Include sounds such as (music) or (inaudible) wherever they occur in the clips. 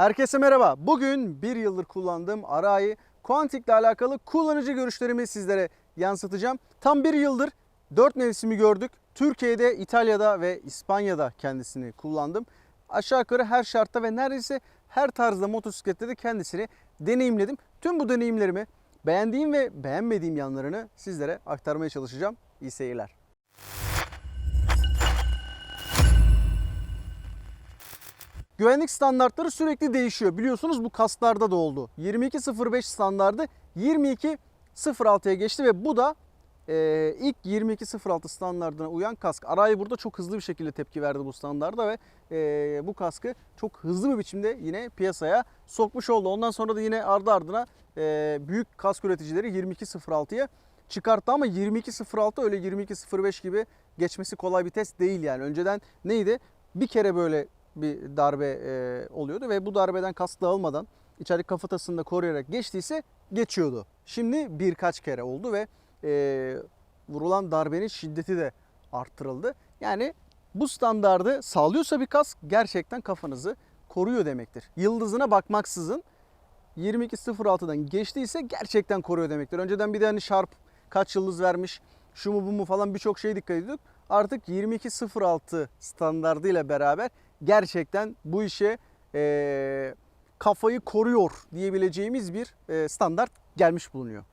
Herkese merhaba. Bugün bir yıldır kullandığım Arai Quantic ile alakalı kullanıcı görüşlerimi sizlere yansıtacağım. Tam bir yıldır 4 mevsimi gördük. Türkiye'de, İtalya'da ve İspanya'da kendisini kullandım. Aşağı yukarı her şartta ve neredeyse her tarzda motosiklette de kendisini deneyimledim. Tüm bu deneyimlerimi beğendiğim ve beğenmediğim yanlarını sizlere aktarmaya çalışacağım. İyi seyirler. Güvenlik standartları sürekli değişiyor. Biliyorsunuz bu kasklarda da oldu. 22.05 standardı 22.06'ya geçti ve bu da e, ilk 22.06 standartına uyan kask. Arai burada çok hızlı bir şekilde tepki verdi bu standarda ve e, bu kaskı çok hızlı bir biçimde yine piyasaya sokmuş oldu. Ondan sonra da yine ardı ardına e, büyük kask üreticileri 22.06'ya çıkarttı ama 22.06 öyle 22.05 gibi geçmesi kolay bir test değil yani. Önceden neydi? Bir kere böyle bir darbe e, oluyordu ve bu darbeden kask dağılmadan içerik kafatasını da koruyarak geçtiyse geçiyordu. Şimdi birkaç kere oldu ve e, vurulan darbenin şiddeti de arttırıldı. Yani bu standardı sağlıyorsa bir kask gerçekten kafanızı koruyor demektir. Yıldızına bakmaksızın 22.06'dan geçtiyse gerçekten koruyor demektir. Önceden bir de hani Sharp kaç yıldız vermiş, şu mu bu mu falan birçok şeye dikkat ediyorduk. Artık 22.06 standardıyla beraber gerçekten bu işe e, kafayı koruyor diyebileceğimiz bir e, standart gelmiş bulunuyor.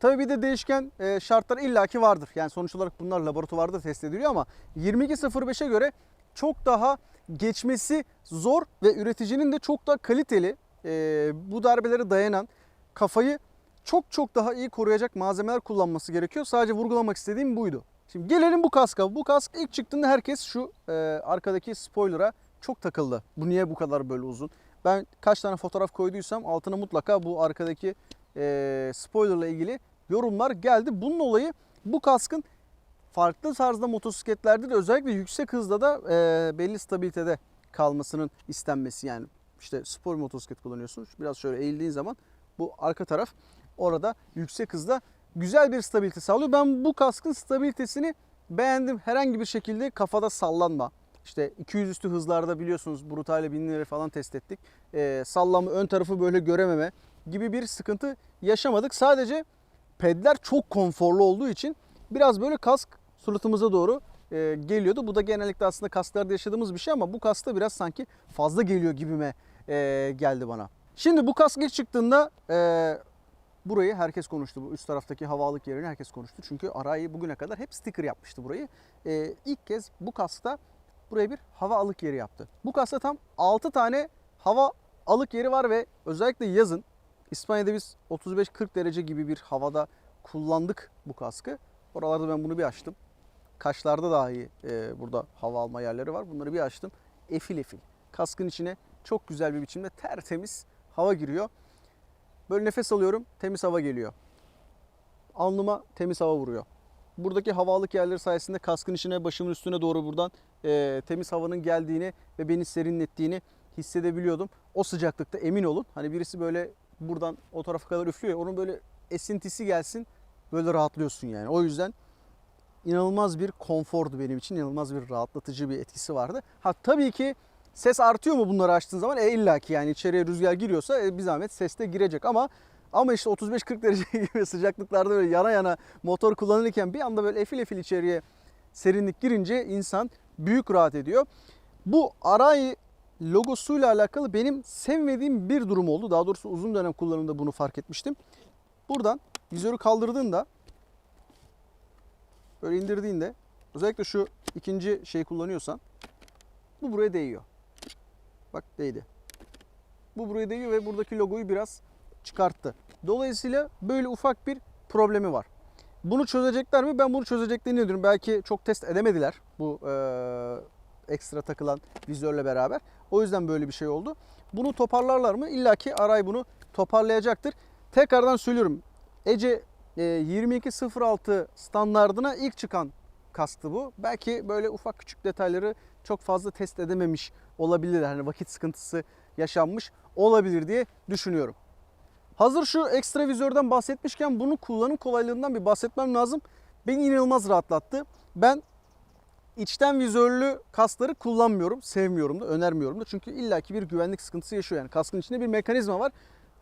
Tabii bir de değişken e, şartlar illaki vardır. Yani sonuç olarak bunlar laboratuvarda test ediliyor ama 22.05'e göre çok daha geçmesi zor ve üreticinin de çok daha kaliteli e, bu darbelere dayanan kafayı çok çok daha iyi koruyacak malzemeler kullanması gerekiyor. Sadece vurgulamak istediğim buydu. Şimdi gelelim bu kaska. Bu kask ilk çıktığında herkes şu e, arkadaki spoiler'a çok takıldı. Bu niye bu kadar böyle uzun? Ben kaç tane fotoğraf koyduysam altına mutlaka bu arkadaki e, spoiler'la ilgili yorumlar geldi. Bunun olayı bu kaskın farklı tarzda motosikletlerde de özellikle yüksek hızda da e, belli stabilitede kalmasının istenmesi. Yani işte spor motosiklet kullanıyorsunuz. Biraz şöyle eğildiğin zaman bu arka taraf orada yüksek hızda güzel bir stabilite sağlıyor. Ben bu kaskın stabilitesini beğendim. Herhangi bir şekilde kafada sallanma. İşte 200 üstü hızlarda biliyorsunuz brutale binleri falan test ettik. Ee, sallanma, ön tarafı böyle görememe gibi bir sıkıntı yaşamadık. Sadece pedler çok konforlu olduğu için biraz böyle kask suratımıza doğru e, geliyordu. Bu da genellikle aslında kasklarda yaşadığımız bir şey ama bu kaskta biraz sanki fazla geliyor gibime e, geldi bana. Şimdi bu kask ilk çıktığında e, burayı herkes konuştu. Bu üst taraftaki havalık yerini herkes konuştu. Çünkü Arai bugüne kadar hep sticker yapmıştı burayı. E, ilk kez bu kaskta buraya bir hava alık yeri yaptı. Bu kaskta tam 6 tane hava alık yeri var ve özellikle yazın İspanya'da biz 35-40 derece gibi bir havada kullandık bu kaskı. Oralarda ben bunu bir açtım. Kaşlarda dahi e, burada hava alma yerleri var. Bunları bir açtım. Efil efil. Kaskın içine çok güzel bir biçimde tertemiz hava giriyor. Böyle nefes alıyorum, temiz hava geliyor. Alnıma temiz hava vuruyor. Buradaki havalık yerleri sayesinde kaskın içine, başımın üstüne doğru buradan e, temiz havanın geldiğini ve beni serinlettiğini hissedebiliyordum. O sıcaklıkta emin olun. Hani birisi böyle buradan o tarafa kadar üflüyor onun böyle esintisi gelsin böyle rahatlıyorsun yani. O yüzden inanılmaz bir konfordu benim için. inanılmaz bir rahatlatıcı bir etkisi vardı. Ha tabii ki ses artıyor mu bunları açtığın zaman? E illa ki yani içeriye rüzgar giriyorsa e, bir zahmet ses de girecek ama ama işte 35-40 derece (laughs) gibi sıcaklıklarda böyle yana yana motor kullanırken bir anda böyle efil efil içeriye serinlik girince insan büyük rahat ediyor. Bu Arai logosuyla alakalı benim sevmediğim bir durum oldu. Daha doğrusu uzun dönem kullanımda bunu fark etmiştim. Buradan vizörü kaldırdığında böyle indirdiğinde özellikle şu ikinci şey kullanıyorsan bu buraya değiyor. Bak değdi. Bu buraya değiyor ve buradaki logoyu biraz çıkarttı. Dolayısıyla böyle ufak bir problemi var. Bunu çözecekler mi? Ben bunu çözeceklerini düşünüyorum. Belki çok test edemediler bu e, ekstra takılan vizörle beraber. O yüzden böyle bir şey oldu. Bunu toparlarlar mı? İlla ki Aray bunu toparlayacaktır. Tekrardan söylüyorum. Ece e, 2206 standardına ilk çıkan kastı bu. Belki böyle ufak küçük detayları çok fazla test edememiş olabilir. Hani vakit sıkıntısı yaşanmış olabilir diye düşünüyorum. Hazır şu ekstra vizörden bahsetmişken bunun kullanım kolaylığından bir bahsetmem lazım. Beni inanılmaz rahatlattı. Ben içten vizörlü kasları kullanmıyorum. Sevmiyorum da önermiyorum da. Çünkü illaki bir güvenlik sıkıntısı yaşıyor. Yani kaskın içinde bir mekanizma var.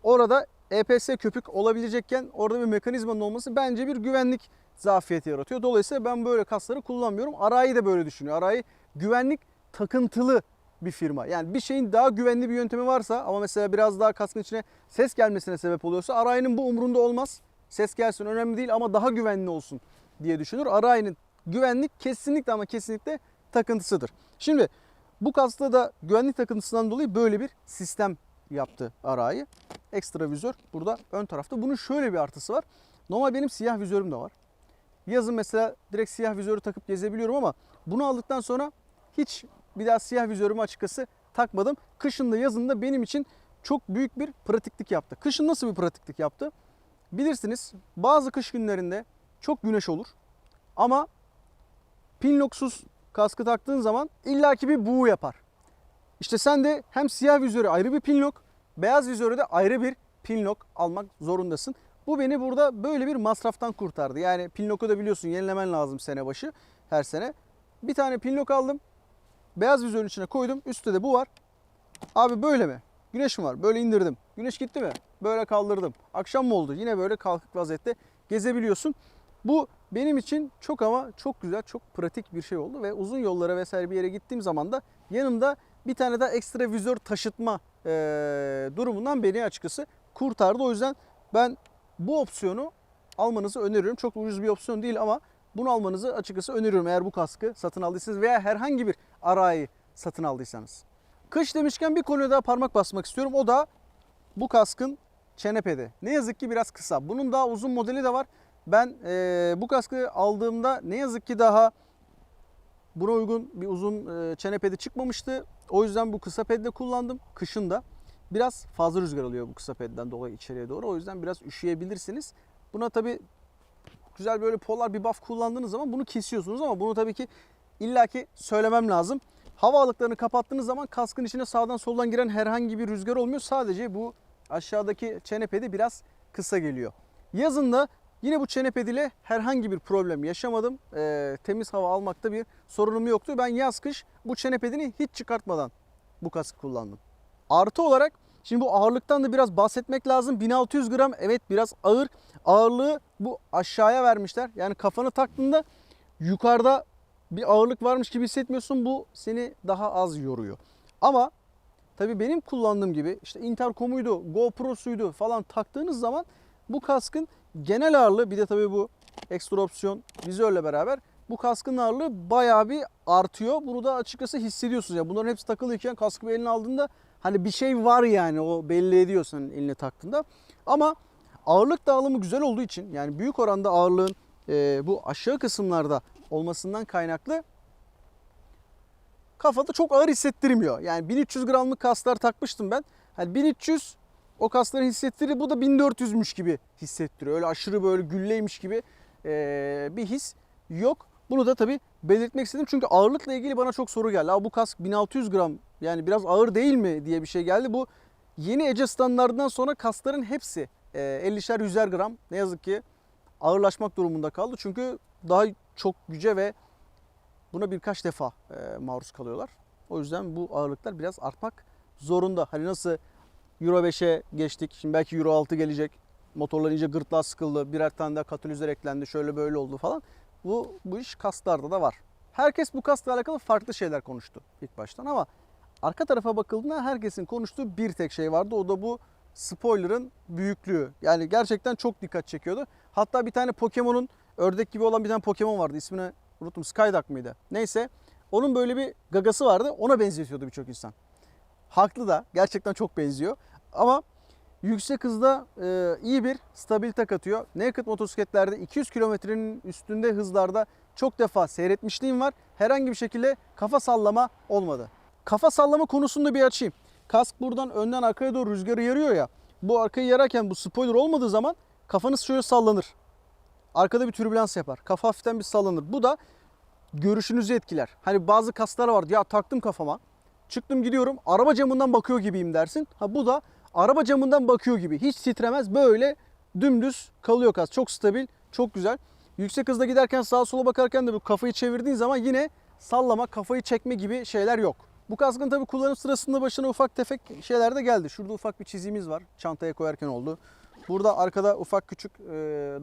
Orada EPS köpük olabilecekken orada bir mekanizmanın olması bence bir güvenlik zafiyeti yaratıyor. Dolayısıyla ben böyle kasları kullanmıyorum. Arai de böyle düşünüyor. Arai güvenlik takıntılı bir firma. Yani bir şeyin daha güvenli bir yöntemi varsa ama mesela biraz daha kaskın içine ses gelmesine sebep oluyorsa Arai'nin bu umrunda olmaz. Ses gelsin önemli değil ama daha güvenli olsun diye düşünür. Arai'nin güvenlik kesinlikle ama kesinlikle takıntısıdır. Şimdi bu kaskta da güvenlik takıntısından dolayı böyle bir sistem yaptı Arai. Ekstra vizör burada ön tarafta. Bunun şöyle bir artısı var. Normal benim siyah vizörüm de var. Yazın mesela direkt siyah vizörü takıp gezebiliyorum ama bunu aldıktan sonra hiç bir daha siyah vizörümü açıkçası takmadım. Kışın da yazın da benim için çok büyük bir pratiklik yaptı. Kışın nasıl bir pratiklik yaptı? Bilirsiniz bazı kış günlerinde çok güneş olur. Ama pinloksuz kaskı taktığın zaman illaki bir buğu yapar. İşte sen de hem siyah vizörü ayrı bir pinlok, beyaz vizörü de ayrı bir pinlok almak zorundasın. Bu beni burada böyle bir masraftan kurtardı. Yani pinloku da biliyorsun yenilemen lazım sene başı her sene. Bir tane pinlok aldım. Beyaz vizörün içine koydum. Üstte de bu var. Abi böyle mi? Güneş mi var? Böyle indirdim. Güneş gitti mi? Böyle kaldırdım. Akşam mı oldu? Yine böyle kalkık vaziyette gezebiliyorsun. Bu benim için çok ama çok güzel, çok pratik bir şey oldu ve uzun yollara vesaire bir yere gittiğim zaman da yanımda bir tane daha ekstra vizör taşıtma eee, durumundan beni açıkçası kurtardı. O yüzden ben bu opsiyonu almanızı öneriyorum. Çok ucuz bir opsiyon değil ama bunu almanızı açıkçası öneriyorum eğer bu kaskı satın aldıysanız veya herhangi bir arayı satın aldıysanız. Kış demişken bir konuya daha parmak basmak istiyorum. O da bu kaskın çene pedi. Ne yazık ki biraz kısa. Bunun daha uzun modeli de var. Ben eee, bu kaskı aldığımda ne yazık ki daha buna uygun bir uzun eee, çene pedi çıkmamıştı. O yüzden bu kısa pedle kullandım. Kışın da biraz fazla rüzgar alıyor bu kısa pedden dolayı içeriye doğru. O yüzden biraz üşüyebilirsiniz. Buna tabi güzel böyle polar bir buff kullandığınız zaman bunu kesiyorsunuz ama bunu tabii ki illaki söylemem lazım. Hava alıklarını kapattığınız zaman kaskın içine sağdan soldan giren herhangi bir rüzgar olmuyor. Sadece bu aşağıdaki çene pedi biraz kısa geliyor. Yazın da yine bu çene pediyle herhangi bir problem yaşamadım. Ee, temiz hava almakta bir sorunum yoktu. Ben yaz kış bu çene pedini hiç çıkartmadan bu kaskı kullandım. Artı olarak şimdi bu ağırlıktan da biraz bahsetmek lazım. 1600 gram evet biraz ağır. Ağırlığı bu aşağıya vermişler. Yani kafanı taktığında yukarıda bir ağırlık varmış gibi hissetmiyorsun. Bu seni daha az yoruyor. Ama tabii benim kullandığım gibi işte interkomuydu, GoPro'suydu falan taktığınız zaman bu kaskın genel ağırlığı bir de tabii bu ekstra opsiyon vizörle beraber bu kaskın ağırlığı bayağı bir artıyor. Bunu da açıkçası hissediyorsunuz. Yani bunların hepsi takılıyken kaskı bir eline aldığında hani bir şey var yani o belli ediyorsun eline taktığında. Ama ağırlık dağılımı güzel olduğu için yani büyük oranda ağırlığın e, bu aşağı kısımlarda olmasından kaynaklı kafada çok ağır hissettirmiyor. Yani 1300 gramlık kaslar takmıştım ben. Hani 1300 o kasları hissettirir. Bu da 1400'müş gibi hissettiriyor. Öyle aşırı böyle gülleymiş gibi e, bir his yok. Bunu da tabii belirtmek istedim. Çünkü ağırlıkla ilgili bana çok soru geldi. Abi bu kask 1600 gram yani biraz ağır değil mi diye bir şey geldi. Bu yeni Ece standartından sonra kasların hepsi e, 50'şer 100'er gram ne yazık ki ağırlaşmak durumunda kaldı. Çünkü daha çok güce ve buna birkaç defa e, maruz kalıyorlar. O yüzden bu ağırlıklar biraz artmak zorunda. Hani nasıl Euro 5'e geçtik. Şimdi belki Euro 6 gelecek. Motorlar iyice gırtlağa sıkıldı. Birer tane daha katalizör eklendi. Şöyle böyle oldu falan. Bu, bu iş kaslarda da var. Herkes bu kasla alakalı farklı şeyler konuştu ilk baştan ama arka tarafa bakıldığında herkesin konuştuğu bir tek şey vardı. O da bu spoiler'ın büyüklüğü. Yani gerçekten çok dikkat çekiyordu. Hatta bir tane Pokemon'un ördek gibi olan bir tane Pokemon vardı. İsmini unuttum. Skyduck mıydı? Neyse. Onun böyle bir gagası vardı. Ona benzetiyordu birçok insan. Haklı da. Gerçekten çok benziyor. Ama yüksek hızda e, iyi bir stabilite katıyor. Naked motosikletlerde 200 kilometrenin üstünde hızlarda çok defa seyretmişliğim var. Herhangi bir şekilde kafa sallama olmadı. Kafa sallama konusunda bir açayım. Kask buradan önden arkaya doğru rüzgarı yarıyor ya. Bu arkayı yararken bu spoiler olmadığı zaman kafanız şöyle sallanır. Arkada bir türbülans yapar. Kafa hafiften bir sallanır. Bu da görüşünüzü etkiler. Hani bazı kaslar var. Ya taktım kafama. Çıktım gidiyorum. Araba camından bakıyor gibiyim dersin. Ha bu da araba camından bakıyor gibi. Hiç titremez. Böyle dümdüz kalıyor kas. Çok stabil, çok güzel. Yüksek hızda giderken sağa sola bakarken de bu kafayı çevirdiğin zaman yine sallama, kafayı çekme gibi şeyler yok. Bu kaskın tabii kullanım sırasında başına ufak tefek şeyler de geldi. Şurada ufak bir çizimimiz var. Çantaya koyarken oldu. Burada arkada ufak küçük e,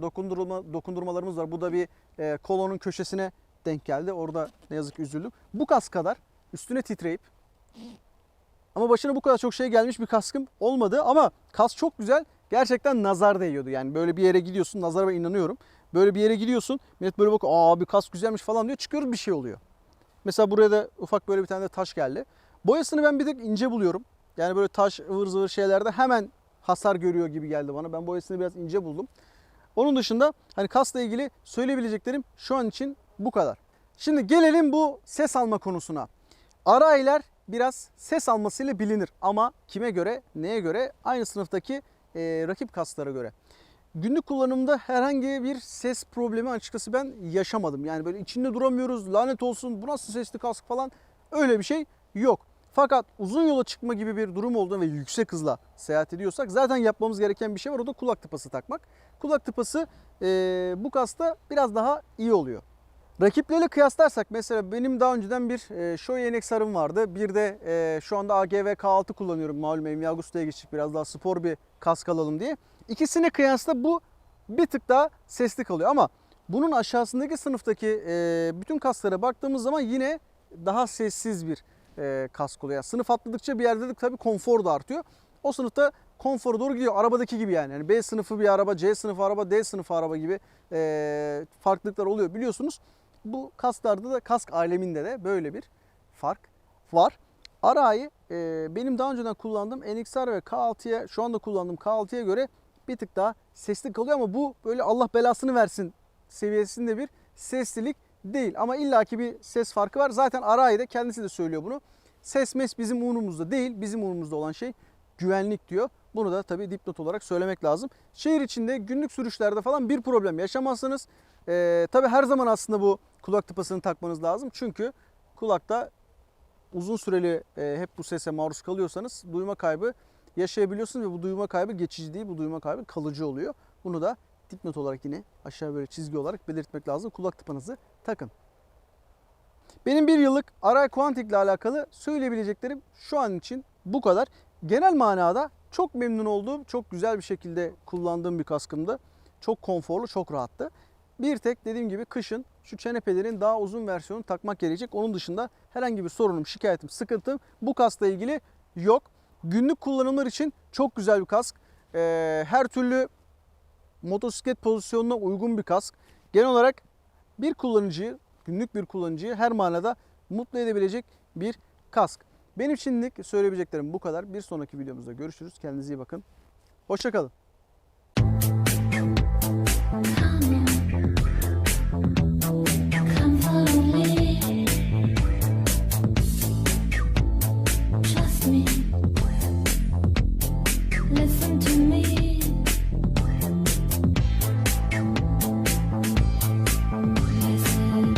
dokundurma dokundurmalarımız var. Bu da bir e, kolonun köşesine denk geldi. Orada ne yazık üzüldüm. Bu kask kadar üstüne titreyip ama başına bu kadar çok şey gelmiş bir kaskım olmadı ama kask çok güzel. Gerçekten nazar değiyordu. Yani böyle bir yere gidiyorsun. Nazara ben inanıyorum. Böyle bir yere gidiyorsun. Millet böyle bakıyor. Aa bir kask güzelmiş falan diyor. Çıkıyoruz bir şey oluyor. Mesela buraya da ufak böyle bir tane de taş geldi. Boyasını ben bir tık ince buluyorum. Yani böyle taş ıvır zıvır şeylerde hemen hasar görüyor gibi geldi bana. Ben boyasını biraz ince buldum. Onun dışında hani kasla ilgili söyleyebileceklerim şu an için bu kadar. Şimdi gelelim bu ses alma konusuna. Araylar biraz ses almasıyla bilinir ama kime göre, neye göre? Aynı sınıftaki e, rakip kaslara göre. Günlük kullanımda herhangi bir ses problemi açıkçası ben yaşamadım. Yani böyle içinde duramıyoruz, lanet olsun bu nasıl sesli kask falan öyle bir şey yok. Fakat uzun yola çıkma gibi bir durum olduğunda ve yüksek hızla seyahat ediyorsak zaten yapmamız gereken bir şey var o da kulak tıpası takmak. Kulak tıpası e, bu kasta biraz daha iyi oluyor. Rakiplerle kıyaslarsak mesela benim daha önceden bir e, Shoei NXR'ım vardı. Bir de e, şu anda AGV K6 kullanıyorum. Malum Amy Agusta'ya geçtik biraz daha spor bir kask alalım diye. İkisine kıyasla bu bir tık daha sesli kalıyor ama bunun aşağısındaki sınıftaki e, bütün kasklara baktığımız zaman yine daha sessiz bir e, kask oluyor. Yani sınıf atladıkça bir yerde de tabii konfor da artıyor. O sınıfta konfora doğru gidiyor. Arabadaki gibi yani. yani. B sınıfı bir araba, C sınıfı araba, D sınıfı araba gibi e, farklılıklar oluyor biliyorsunuz. Bu kasklarda da kask aleminde de böyle bir fark var. Arai e, benim daha önceden kullandığım NXR ve K6'ya şu anda kullandığım K6'ya göre bir tık daha sesli kalıyor ama bu böyle Allah belasını versin seviyesinde bir seslilik değil. Ama illaki bir ses farkı var. Zaten Arai de kendisi de söylüyor bunu. Ses mes bizim umurumuzda değil. Bizim umurumuzda olan şey güvenlik diyor. Bunu da tabii dipnot olarak söylemek lazım. Şehir içinde günlük sürüşlerde falan bir problem yaşamazsınız. Ee, tabii her zaman aslında bu kulak tıpasını takmanız lazım. Çünkü kulakta uzun süreli e, hep bu sese maruz kalıyorsanız duyma kaybı yaşayabiliyorsunuz ve bu duyma kaybı geçici değil. Bu duyma kaybı kalıcı oluyor. Bunu da dipnot olarak yine aşağı böyle çizgi olarak belirtmek lazım. Kulak tıpanızı takın. Benim bir yıllık Aray Quantic ile alakalı söyleyebileceklerim şu an için bu kadar. Genel manada çok memnun olduğum, çok güzel bir şekilde kullandığım bir kaskımdı. Çok konforlu, çok rahattı. Bir tek dediğim gibi kışın şu çenepelerin daha uzun versiyonu takmak gerekecek. Onun dışında herhangi bir sorunum, şikayetim, sıkıntım bu kaskla ilgili yok. Günlük kullanımlar için çok güzel bir kask. Ee, her türlü motosiklet pozisyonuna uygun bir kask. Genel olarak bir kullanıcıyı, günlük bir kullanıcıyı her manada mutlu edebilecek bir kask. Benim şimdilik söyleyebileceklerim bu kadar. Bir sonraki videomuzda görüşürüz. Kendinize iyi bakın. Hoşçakalın.